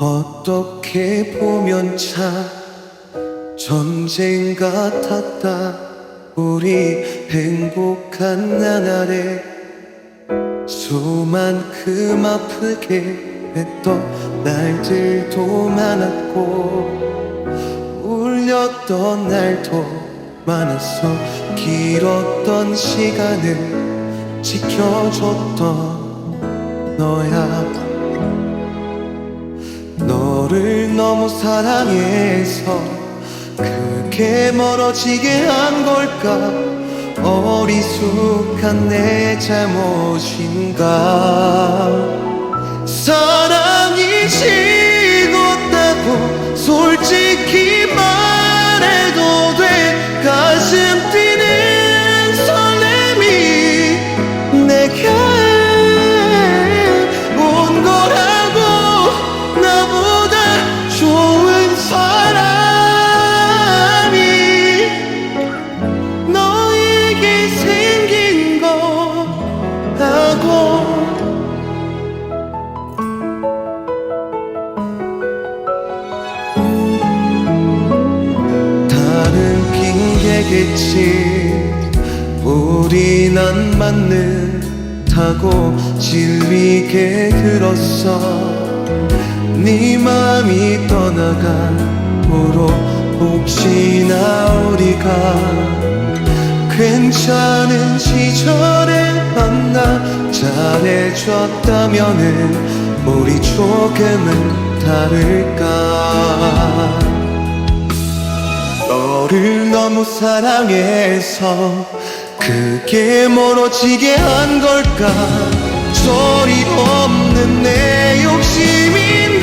이렇게 보면 참 전쟁 같았다. 우리 행복한 나날에 수만큼 아프게 했던 날들도 많았고 울렸던 날도 많았어. 길었던 시간을 지켜줬던 너야 너를 너무 사랑해서 그렇게 멀어지게 한 걸까? 어리숙한 내 잘못인가? 사랑이 식었다고 솔직히 너에게 생긴 거라고. 다른 핑계겠지 우린 안 맞는다고 질리게 들었어. 네 맘이 떠나간 후로 혹시나 우리가 괜찮은 시절에 만나 잘해줬다면은 우리 조금은 다를까? 너를 너무 사랑해서 그게 멀어지게 한 걸까? 소리 없는 내 욕심이